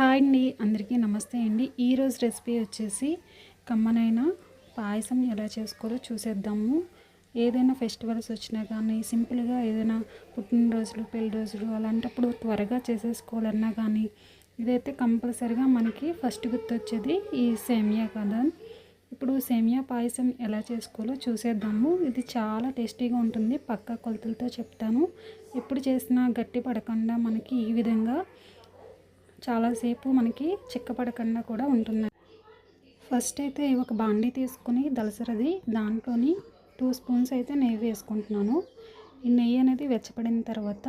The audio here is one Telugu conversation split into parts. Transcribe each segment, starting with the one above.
హాయ్ అండి అందరికీ నమస్తే అండి. ఈరోజు రెసిపీ వచ్చేసి కమ్మనైన పాయసం ఎలా చేసుకోవాలో చూసేద్దాము. ఏదైనా ఫెస్టివల్స్ వచ్చినా కానీ సింపుల్గా ఏదైనా పుట్టినరోజులు పెళ్ళి రోజులు అలాంటప్పుడు త్వరగా చేసేసుకోవాలన్నా కానీ ఇదైతే కంపల్సరిగా మనకి ఫస్ట్ గుర్తొచ్చేది ఈ సేమియా కదా. ఇప్పుడు సేమియా పాయసం ఎలా చేసుకోవాలో చూసేద్దాము. ఇది చాలా టేస్టీగా ఉంటుంది. పక్క కొలతలతో చెప్తాను. ఎప్పుడు చేసినా గట్టి పడకుండా మనకి ఈ విధంగా చాలాసేపు మనకి చిక్కపడకుండా కూడా ఉంటుంది. ఫస్ట్ అయితే ఒక బాండీ తీసుకుని దలసరది దాంట్లోని టూ స్పూన్స్ అయితే నెయ్యి వేసుకుంటున్నాను. ఈ నెయ్యి అనేది వెచ్చపడిన తర్వాత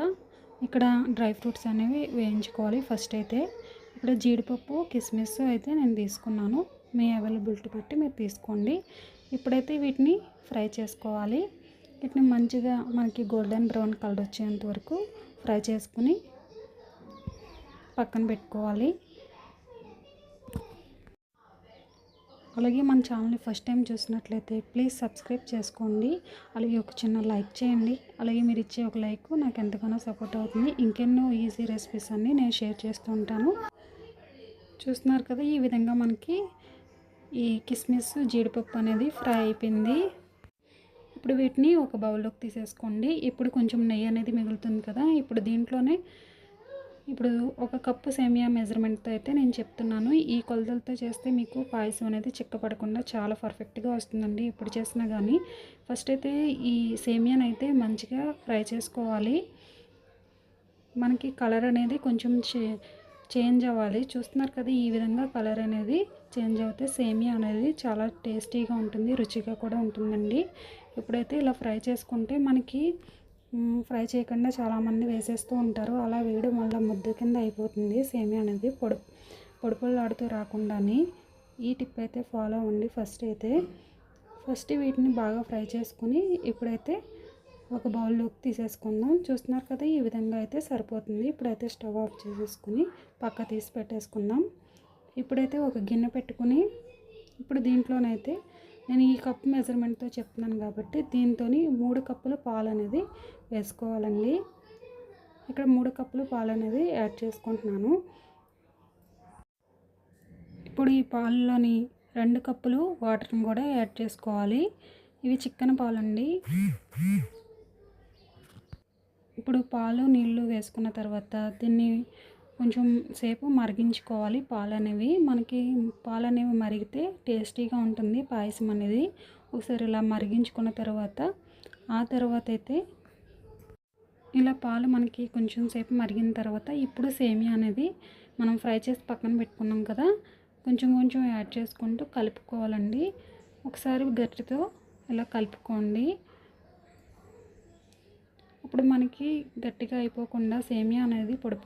ఇక్కడ డ్రై ఫ్రూట్స్ అనేవి వేయించుకోవాలి ఫస్ట్ అయితే. ఇక్కడ జీడిపప్పు కిస్మిస్ అయితే నేను తీసుకున్నాను. మీ అవైలబిలిటీ బట్టి మీరు తీసుకోండి. ఇప్పుడైతే వీటిని ఫ్రై చేసుకోవాలి. వీటిని మంచిగా మనకి గోల్డెన్ బ్రౌన్ కలర్ వచ్చేంత వరకు ఫ్రై చేసుకుని పక్కన పెట్టుకోవాలి. అలాగే మన ఛానల్ని ఫస్ట్ టైం చూసినట్లయితే ప్లీజ్ సబ్స్క్రైబ్ చేసుకోండి. అలాగే ఒక చిన్న లైక్ చేయండి. అలాగే మీరు ఇచ్చే ఒక లైక్ నాకు ఎంతగానో సపోర్ట్ అవుతుంది. ఇంకెన్నో ఈజీ రెసిపీస్ అన్నీ నేను షేర్ చేస్తూ ఉంటాను. చూస్తున్నారు కదా ఈ విధంగా మనకి ఈ కిస్మిస్ జీడిపప్పు అనేది ఫ్రై అయిపోయింది. ఇప్పుడు వీటిని ఒక బౌల్లోకి తీసేసుకోండి. ఇప్పుడు కొంచెం నెయ్యి అనేది మిగులుతుంది కదా ఇప్పుడు దీంట్లోనే ఇప్పుడు ఒక కప్పు సేమియా మెజర్మెంట్తో అయితే నేను చెప్తున్నాను. ఈ కొలతలతో చేస్తే మీకు పాయసం అనేది చిక్కపడకుండా చాలా పర్ఫెక్ట్గా వస్తుందండి. ఎప్పుడు చేసినా కానీ ఫస్ట్ అయితే ఈ సేమియాని అయితే మంచిగా ఫ్రై చేసుకోవాలి. మనకి కలర్ అనేది కొంచెం చే చేంజ్ అవ్వాలి. చూస్తున్నారు కదా ఈ విధంగా కలర్ అనేది చేంజ్ అవుతే సేమియా అనేది చాలా టేస్టీగా ఉంటుంది రుచిగా కూడా ఉంటుందండి. ఇప్పుడైతే ఇలా ఫ్రై చేసుకుంటే మనకి ఫ్రై చేయకుండా చాలామంది వేసేస్తూ ఉంటారు. అలా వేయడం వల్ల ముద్ద కింద అయిపోతుంది. సేమియా అనేది పొడి పొడి పొడిలాడుతూ రాకుండాని ఈ టిప్ అయితే ఫాలో అవ్వండి ఫస్ట్ అయితే. ఫస్ట్ వీటిని బాగా ఫ్రై చేసుకుని ఇప్పుడైతే ఒక బౌల్లోకి తీసేసుకుందాం. చూస్తున్నారు కదా ఈ విధంగా అయితే సరిపోతుంది. ఇప్పుడైతే స్టవ్ ఆఫ్ చేసేసుకుని పక్క తీసి పెట్టేసుకుందాం. ఇప్పుడైతే ఒక గిన్నె పెట్టుకుని ఇప్పుడు దీంట్లోనైతే నేను ఈ కప్పు మెజర్మెంట్తో చెప్తున్నాను కాబట్టి దీంతో మూడు కప్పులు పాలు అనేది వేసుకోవాలండి. ఇక్కడ మూడు కప్పులు పాలు అనేది యాడ్ చేసుకుంటున్నాను. ఇప్పుడు ఈ పాలలోని రెండు కప్పులు వాటర్ని కూడా యాడ్ చేసుకోవాలి. ఇవి చిక్కన పాలండి. ఇప్పుడు పాలు నీళ్ళు వేసుకున్న తర్వాత దీన్ని కొంచెం సేపు మరిగించుకోవాలి. పాలు అనేవి మనకి పాలు అనేవి మరిగితే టేస్టీగా ఉంటుంది పాయసం అనేది. ఒకసారి ఇలా మరిగించుకున్న తర్వాత ఆ తర్వాత అయితే ఇలా పాలు మనకి కొంచెం సేపు మరిగిన తర్వాత ఇప్పుడు సేమియా అనేది మనం ఫ్రై చేసి పక్కన పెట్టుకున్నాం కదా కొంచెం కొంచెం యాడ్ చేసుకుంటూ కలుపుకోవాలండి. ఒకసారి గట్టితో ఇలా కలుపుకోండి. అప్పుడు మనకి గట్టిగా అయిపోకుండా సేమియా అనేది పొడి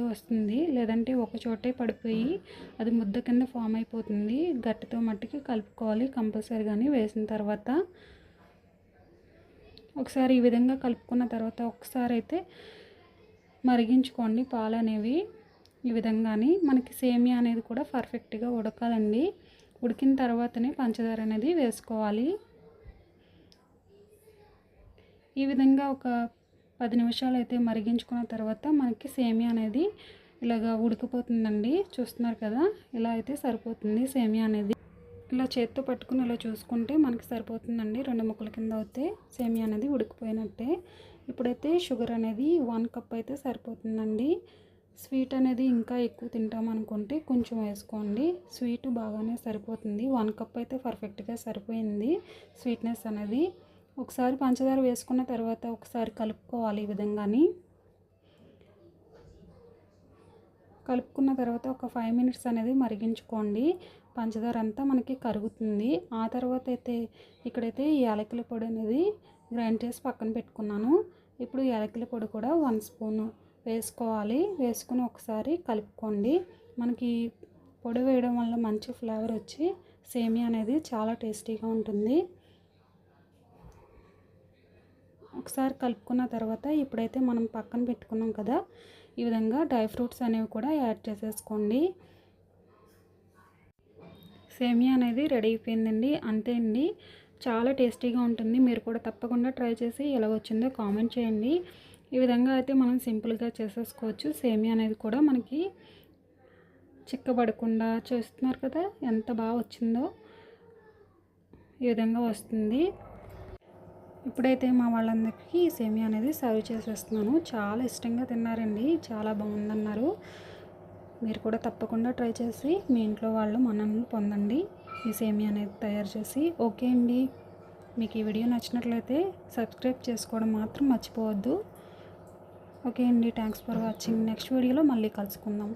వస్తుంది. లేదంటే ఒక చోటే పడిపోయి అది ముద్ద కింద ఫామ్ అయిపోతుంది. గట్టితో మట్టికి కలుపుకోవాలి. కంపల్సరీగానే వేసిన తర్వాత ఒకసారి ఈ విధంగా కలుపుకున్న తర్వాత ఒకసారి అయితే మరిగించుకోండి. పాలు అనేవి ఈ విధంగానే మనకి సేమియా అనేది కూడా పర్ఫెక్ట్గా ఉడకాలండి. ఉడికిన తర్వాతనే పంచదార అనేది వేసుకోవాలి. ఈ విధంగా ఒక పది నిమిషాలు అయితే మరిగించుకున్న తర్వాత మనకి సేమియా అనేది ఇలాగ ఉడికిపోతుందండి. చూస్తున్నారు కదా? ఇలా అయితే సరిపోతుంది సేమియా అనేది. ఇలా చేత్తో పట్టుకుని ఇలా చూసుకుంటే మనకి సరిపోతుందండి. రెండు ముక్కల కింద అయితే సేమియా అనేది ఉడికిపోయినట్టే. ఇప్పుడైతే షుగర్ అనేది వన్ కప్ అయితే సరిపోతుందండి. స్వీట్ అనేది ఇంకా ఎక్కువ తింటాం అనుకుంటే కొంచెం వేసుకోండి. స్వీట్ బాగానే సరిపోతుంది. వన్ కప్ అయితే పర్ఫెక్ట్గా సరిపోయింది స్వీట్నెస్ అనేది. ఒకసారి పంచదార వేసుకున్న తర్వాత ఒకసారి కలుపుకోవాలి ఈ విధంగాని. కలుపుకున్న తర్వాత ఒక ఫైవ్ మినిట్స్ అనేది మరిగించుకోండి. పంచదార అంతా మనకి కరుగుతుంది. ఆ తర్వాత అయితే ఇక్కడైతే యాలకుల పొడి అనేది గ్రైండ్ చేసి పక్కన పెట్టుకున్నాను. ఇప్పుడు యాలకుల పొడి కూడా వన్ స్పూన్ వేసుకోవాలి. వేసుకుని ఒకసారి కలుపుకోండి. మనకి పొడి వేయడం వల్ల మంచి ఫ్లేవర్ వచ్చి సేమియా అనేది చాలా టేస్టీగా ఉంటుంది. ఒకసారి కలుపుకున్న తర్వాత ఇప్పుడైతే మనం పక్కన పెట్టుకున్నాం కదా ఈ విధంగా డ్రై ఫ్రూట్స్ అనేవి కూడా యాడ్ చేసేసుకోండి. సేమియా అనేది రెడీ అయిపోయిందండి అంతే అండి. చాలా టేస్టీగా ఉంటుంది మీరు కూడా తప్పకుండా ట్రై చేసి ఎలా వచ్చిందో కామెంట్ చేయండి. ఈ విధంగా అయితే మనం సింపుల్గా చేసేసుకోవచ్చు. సేమియా అనేది కూడా మనకి చిక్కబడకుండా చూస్తున్నారు కదా ఎంత బాగా వచ్చిందో ఈ విధంగా వస్తుంది. ఇప్పుడైతే మా వాళ్ళందరికీ సేమియా అనేది సర్వ్ చేసేస్తున్నాను. చాలా ఇష్టంగా తిన్నారండి. చాలా బాగుందన్నారు. మీరు కూడా తప్పకుండా ట్రై చేసి మీ ఇంట్లో వాళ్ళు మనల్ని పొందండి. ఈ సేమియా అనేది తయారు చేసి. ఓకే అండి. మీకు ఈ వీడియో నచ్చినట్లయితే సబ్స్క్రైబ్ చేసుకోవడం మాత్రం మర్చిపోవద్దు. ఓకే అండి. Thanks for watching. నెక్స్ట్ వీడియోలో మళ్ళీ కలుసుకుందాం.